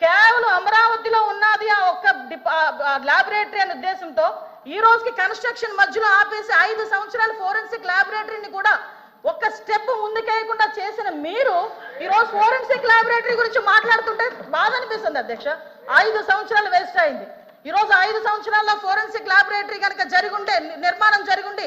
కేవలం అమరావతిలో ఉన్నది ఆ ఒక్క ల్యాబొరేటరీ అనే ఉద్దేశంతో ఈ రోజుకి కన్స్ట్రక్షన్ మధ్యలో ఆపేసి ఐదు సంవత్సరాలు ఫోరెన్సిక్ ల్యాబొరేటరీని కూడా ఒక్క స్టెప్ ముందుకేయకుండా చేసిన మీరు ఈరోజు ఫోరెన్సిక్ ల్యాబొరేటరీ గురించి మాట్లాడుతుంటే బాధ అనిపిస్తుంది అధ్యక్ష. ఐదు సంవత్సరాలు వేస్ట్ అయింది. ఈరోజు ఐదు సంవత్సరాల్లో ఫోరెన్సిక్ ల్యాబొరేటరీ కనుక జరిగి ఉంటే నిర్మాణం జరిగుండి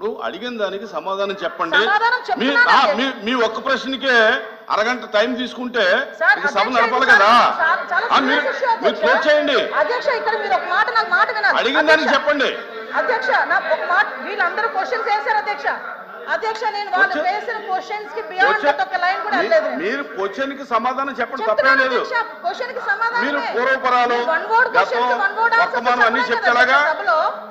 ఇప్పుడు అడిగిన దానికి సమాధానం చెప్పండి. సమాధానం మీ ఒక్క ప్రశ్నకే అరగంట టైం తీసుకుంటే సభ నడపాలి కదా. మీరు. క్లోజ్ చేయండి. అధ్యక్ష ఇక్కడ మీరు ఒక మాట నాకు మాట వినాలి. అడిగిన దానికి చెప్పండి. అధ్యక్ష నాకు ఒక మాట వీళ్ళందరూ క్వశ్చన్స్ వేశారు అధ్యక్ష. అధ్యక్ష నేను వాళ్ళు Question- వేసిన క్వశ్చన్స్కి బియాండ్ క్వశ్చన్- ఒక లైన్ కూడా. మీరు క్వశ్చన్కి సమాధానం చెప్పండి తప్పేం లేదు. క్వశ్చన్కి సమాధానమే. మీరు పూర్వపరాలు, వన్ వర్డ్ క్వశ్చన్కి గతం, వన్ వర్డ్ ఆన్సర్ వర్తమానం అన్నీ చెప్పలేం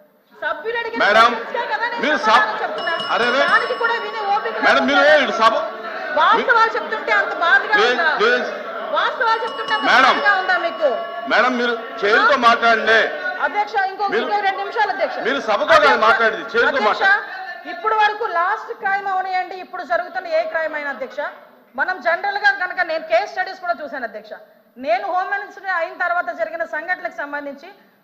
మేడం, మీరు. అరే రే. దానికి కూడా వినే ఓపిక మేడం మీరు సభ వాస్తవాలు చెప్తుంటే అంత బాధగా. వాస్తవాలు చెప్తుంటే మేడం. ఉందా మీకు మేడం మీరు చేతితో మాట్లాడండి అధ్యక్ష ఇంకో రెండు నిమిషాలు అధ్యక్ష మీరు సభతో మాట్లాడేది, మాట్లాడండి. ఇప్పుడు వరకు లాస్ట్ క్రైమ్ అవనియండి ఇప్పుడు జరుగుతున్న ఏ క్రైమ్ అయినా అధ్యక్ష మనం జనరల్గా కనుక నేను కేస్ స్టడీస్ కూడా చూశాను అధ్యక్ష నేను హోమ్ మినిస్టర్ అయిన తర్వాత జరిగిన సంఘటనలకు సంబంధించి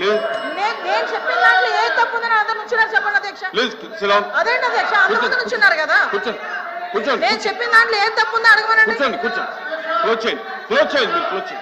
నేను చెప్పిన దాంట్లో ఏ తప్పు ఉందని అందరు నుంచున్నారు చెప్పండి అధ్యక్ష. ప్లీజ్ సిలాన్ అదేంటి అధ్యక్ష? అందరూ ముందు నుంచున్నారు కదా. కూర్చోండి కూర్చోండి నేను చెప్పిన దాంట్లో ఏం తప్పు ఉందో అడగమనండి. కూర్చోండి కూర్చోండి. క్లోజ్ చేయండి క్లోజ్ చేయండి మీరు క్లోజ్ చేయండి.